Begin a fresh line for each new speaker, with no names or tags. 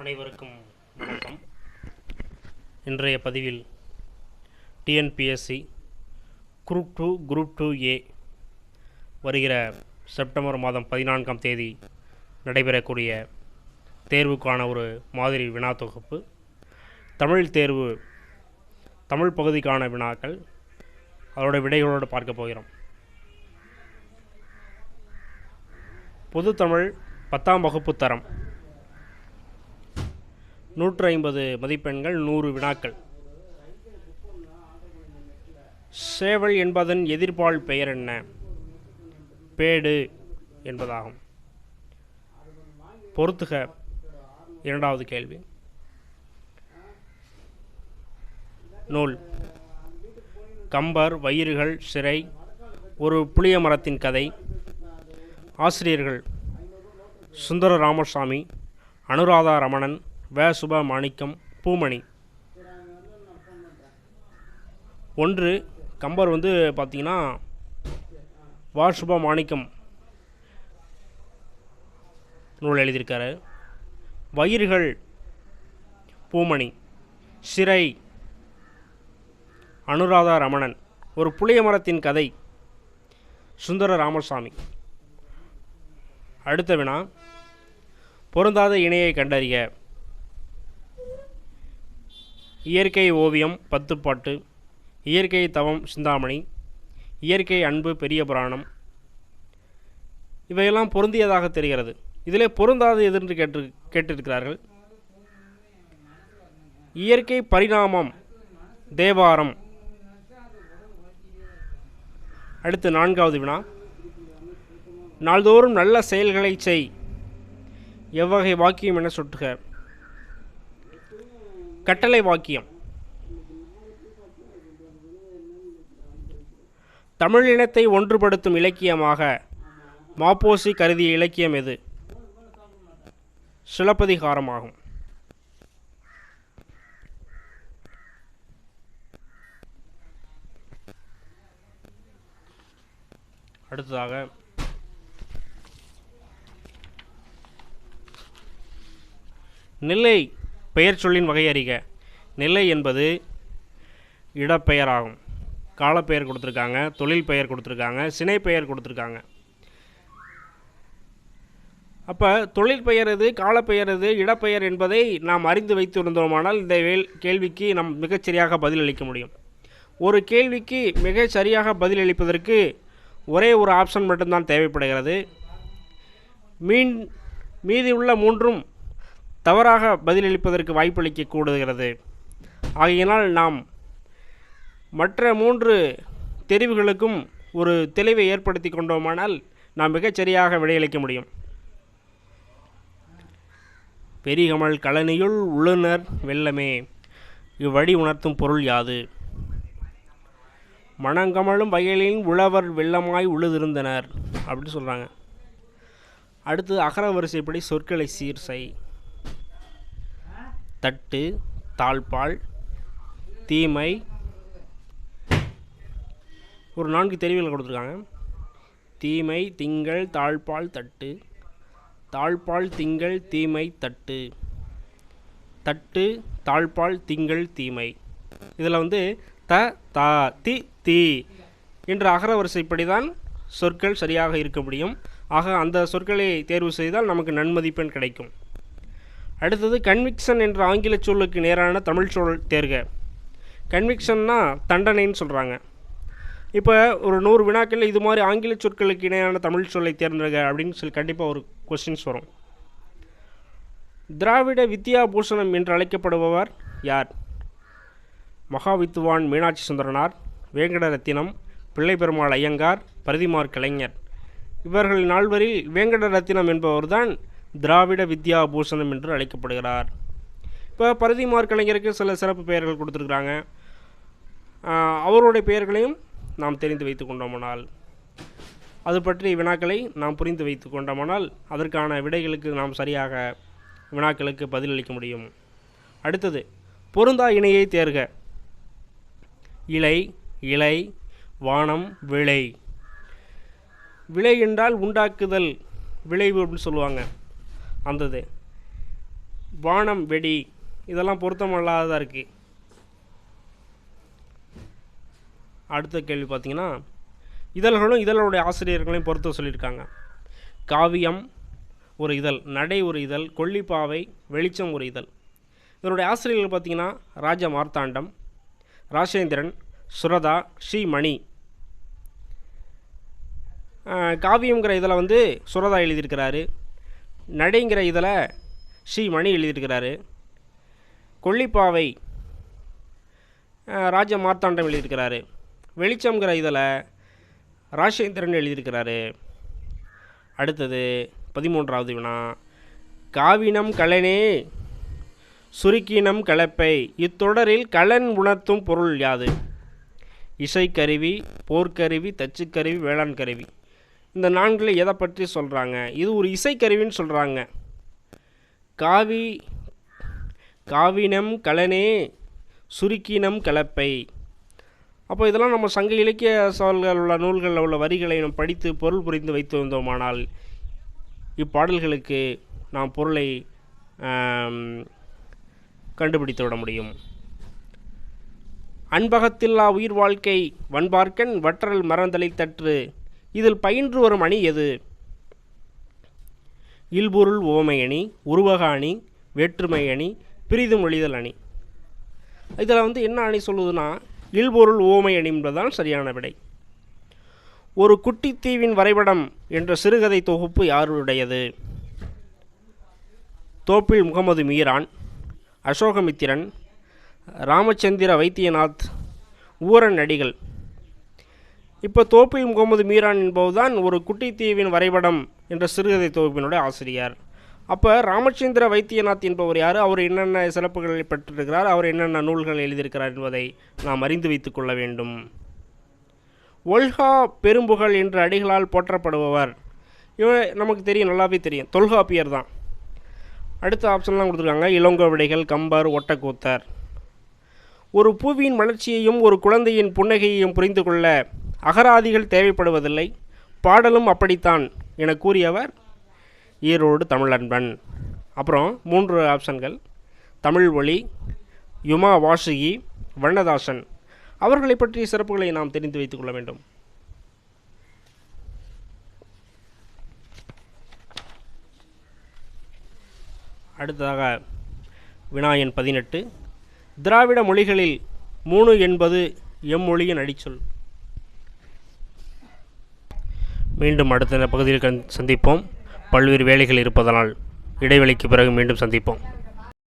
அனைவருக்கும் வணக்கம். இன்றைய பதிவில் TNPSC group two group two A வருகிற செப்டம்பர் மாதம் பதினான்காம் தேதி நடைபெறக்கூடிய தேர்வுக்கான ஒரு மாதிரி வினா தொகுப்பு. தமிழ் தேர்வு தமிழ் பகுதிக்கான வினாக்கள் அதோட விடைகளோடு பார்க்க போகிறோம். பொதுத்தமிழ் பத்தாம் வகுப்பு தரம். நூற்று ஐம்பது மதிப்பெண்கள் நூறு வினாக்கள். சேவல் என்பதன் எதிர்பால் பெயர் என்ன? பேடு என்பதாகும். பொறுத்துக இரண்டாவது கேள்வி. நூல். கம்பர் வயிறுகள் சிறை ஒரு புளிய மரத்தின் கதை. ஆசிரியர்கள் சுந்தர ராமசாமி அனுராதா ரமணன் வேசுபா மாணிக்கம் பூமணி. ஒன்று கம்பர் வந்து பார்த்தீங்கன்னா வாசுபா மாணிக்கம் நூல் எழுதியிருக்காரு. வயிறுகள் பூமணி. சிறை அனுராதா ரமணன். ஒரு புளிய மரத்தின் கதை சுந்தர ராமசாமி. அடுத்த வினா பொருந்தாத இணையை கண்டறிய. இயற்கை ஓவியம் பத்துப்பாட்டு. இயற்கை தவம் சிந்தாமணி. இயற்கை அன்பு பெரிய புராணம். இவையெல்லாம் பொருந்தியதாக தெரிகிறது. இதிலே பொருந்தாது எதென்று கேட்டு கேட்டிருக்கிறார்கள். இயற்கை பரிணாமம் தேவாரம். அடுத்து நான்காவது வினா. நாள்தோறும் நல்ல செயல்களை செய். எவ்வகை வாக்கியம் என சுட்டுக. கட்டளை வாக்கியம் தமிழ் இனத்தை ஒன்றுபடுத்தும் இலக்கியமாக மாப்போசி கருதிய இலக்கியம் எது? சிலப்பதிகாரமாகும். அடுத்ததாக நெல்லை பெயர் சொல்லின் வகை அறிக. நெல்லை என்பது இடப்பெயராகும். காலப்பெயர் கொடுத்துருக்காங்க தொழில் பெயர் கொடுத்துருக்காங்க சினை பெயர் கொடுத்துருக்காங்க. அப்போ தொழில் பெயர் எது காலப்பெயர் எது இடப்பெயர் என்பதை நாம் அறிந்து வைத்திருந்தோமானால் இந்த வேல் கேள்விக்கு நாம் மிகச்சரியாக பதிலளிக்க முடியும். ஒரு கேள்விக்கு மிக சரியாக பதிலளிப்பதற்கு ஒரே ஒரு ஆப்ஷன் மட்டும்தான் தேவைப்படுகிறது. மீன் மீதி உள்ள மூன்றும் தவறாக பதிலளிப்பதற்கு வாய்ப்பளிக்க கூடுகிறது. ஆகையினால் நாம் மற்ற மூன்று தெரிவுகளுக்கும் ஒரு தெளிவை ஏற்படுத்தி கொண்டோமானால் நாம் மிகச்சரியாக விடையளிக்க முடியும். பெரிகமல் கழனியுள் உள்ளுணர் வெள்ளமே இவ்வழி உணர்த்தும் பொருள் யாது? மணங்கமலும் வயலின் உழவர் வெள்ளமாய் உழுதிருந்தனர் அப்படின்னு சொல்கிறாங்க அடுத்து அகர வரிசைப்படி சொற்களை சீர்சை தட்டு தாழ்பால் தீமை. ஒரு நான்கு தெரிவுகள் கொடுத்துருக்காங்க. தீமை திங்கள் தாழ்பால் தட்டு. தாழ்பால் திங்கள் தீமை தட்டு. தட்டு தாழ்பால் திங்கள் தீமை. இதில் வந்து த தா தி தி என்ற அகர வரிசைப்படி தான் சொற்கள் சரியாக இருக்க முடியும். ஆக அந்த சொற்களை தேர்வு செய்தால் நமக்கு நன்மதிப்பெண் கிடைக்கும். அடுத்தது கன்விக்ஷன் என்ற ஆங்கில சொல்லுக்கு நேரான தமிழ் சொல் தேர்க. கன்விக்ஷன்னா தண்டனைன்னு சொல்கிறாங்க இப்போ ஒரு நூறு வினாக்கள் இது மாதிரி ஆங்கில சொற்களுக்கு இணையான தமிழ் சொல்லை தேர்ந்தெடுங்க அப்படின்னு சொல்லி கண்டிப்பாக ஒரு கொஸ்டின்ஸ் வரும். திராவிட வித்யா பூஷணம் என்று அழைக்கப்படுபவர் யார்? மகாவித்துவான் மீனாட்சி சுந்தரனார் வேங்கடரத்தினம் பிள்ளை பெருமாள் ஐயங்கார் பிரதிமார் கலைஞர். இவர்கள் நால்வரில் வேங்கடரத்தினம் என்பவர்தான் திராவிட வித்யா பூஷணம் என்று அழைக்கப்படுகிறார். இப்போ பரதிமார் கலைஞருக்கு சில சிறப்பு பெயர்கள் கொடுத்துருக்குறாங்க. அவருடைய பெயர்களையும் நாம் தெரிந்து வைத்து கொண்டோமானால் அது பற்றி வினாக்களை நாம் புரிந்து வைத்து கொண்டோமானால் அதற்கான விடைகளுக்கு நாம் சரியாக வினாக்களுக்கு பதிலளிக்க முடியும். அடுத்தது பொருந்தா இணையை தேர்க. இலை இலை வானம் விளை. விளை என்றால் உண்டாக்குதல் விளைவு அப்படின்னு சொல்லுவாங்க. அந்தது வானம் வெடி இதெல்லாம் பொருத்தமல்லாததாக இருக்குது அடுத்த கேள்வி பார்த்திங்கன்னா இதழ்களும் இதழுடைய ஆசிரியர்களையும் பொறுத்து சொல்லியிருக்காங்க. காவியம் ஒரு இதழ் நடை ஒரு இதழ் கொல்லிப்பாவை வெளிச்சம் ஒரு இதழ். இதனுடைய ஆசிரியர்கள் பார்த்தீங்கன்னா ராஜ மார்த்தாண்டம் ராஜேந்திரன் சுரதா ஸ்ரீமணி. மணி காவியம்ங்கிற இதில் வந்து சுரதா எழுதியிருக்கிறாரு. நடைங்கிற இதில் ஸ்ரீமணி எழுதியிருக்கிறாரு. கொல்லிப்பாவை ராஜ மார்த்தாண்டம் எழுதியிருக்கிறாரு. வெளிச்சம்ங்கிற இதில் ராஜேந்திரன் எழுதியிருக்கிறாரு. அடுத்தது பதிமூன்றாவது வினா. காவினம் கலனே சுருக்கினம் கலப்பை இத்தொடரில் கலன் உணர்த்தும் பொருள் யாது? இசைக்கருவி போர்க்கருவி தச்சுக்கருவி வேளாண் கருவி இந்த நான்கில் எதை பற்றி சொல்கிறாங்க இது ஒரு இசைக்கருவின்னு சொல்கிறாங்க காவி காவினம் கலனே சுருக்கினம் கலப்பை. அப்போ இதெல்லாம் நம்ம சங்க இலக்கிய சவால்கள் உள்ள நூல்களில் உள்ள வரிகளை நாம் படித்து பொருள் புரிந்து வைத்து வந்தோமானால் இப்பாடல்களுக்கு நாம் பொருளை கண்டுபிடித்து விட முடியும். அன்பகத்தில்லா உயிர் வாழ்க்கை வன்பார்க்கன் வற்றல் மறந்தலை தற்று இதில் பயின்று வரும் அணி எது? இல்பொருள் உவமை அணி உருவக அணி வேற்றுமை அணி பிரிதும் ஒழிதல் அணி. இதில் வந்து என்ன அணி சொல்லுதுன்னா இல்பொருள் ஓமை அணி என்பதுதான் சரியான விடை. ஒரு குட்டித்தீவின் வரைபடம் என்ற சிறுகதை தொகுப்பு யாருடையது? தோப்பில் முகமது மீரான் அசோகமித்திரன் ராமச்சந்திர வைத்தியநாத் ஊரன் அடிகள் இப்போ தோப்பி முகமது மீரான் என்பதுதான் ஒரு குட்டித்தீவின் வரைபடம் என்ற சிறுகதை தொகுப்பினுடைய ஆசிரியர். அப்போ ராமச்சந்திர வைத்தியநாத் என்பவர் யார்? அவர் என்னென்ன சிறப்புகளை பெற்றிருக்கிறார்? அவர் என்னென்ன நூல்கள் எழுதியிருக்கிறார் என்பதை நாம் அறிந்து வைத்துக் கொள்ள வேண்டும். ஒல்கா பெரும்புகழ் என்ற அடிகளால் போற்றப்படுபவர். இவர் நமக்கு தெரியும் நல்லாவே தெரியும். தொல்காப்பியர் தான் அடுத்த ஆப்ஷன்லாம் கொடுத்துருக்காங்க. இளங்கோவிடைகள் கம்பர் ஒட்டக்கூத்தர். ஒரு பூவியின் வளர்ச்சியையும் ஒரு குழந்தையின் புன்னகையையும் புரிந்து கொள்ள அகராதிகள் தேவைப்படுவதில்லை. பாடலும் அப்படித்தான் என கூறியவர் ஈரோடு தமிழன்பன். அப்புறம் மூன்று ஆப்ஷன்கள். தமிழ் ஒளி யுமா வாசுகி வண்ணதாசன். அவர்களை பற்றிய சிறப்புகளை நாம் தெரிந்து வைத்துக் கொள்ள வேண்டும். அடுத்ததாக வினாயன் பதினெட்டு. திராவிட மொழிகளில் மூணு என்பது எம்மொழியின் அடிச்சொல். மீண்டும் அடுத்த பகுதியில் கண் சந்திப்போம். பல்வேறு வேலைகள் இருப்பதனால் இடைவெளிக்கு பிறகு மீண்டும் சந்திப்போம்.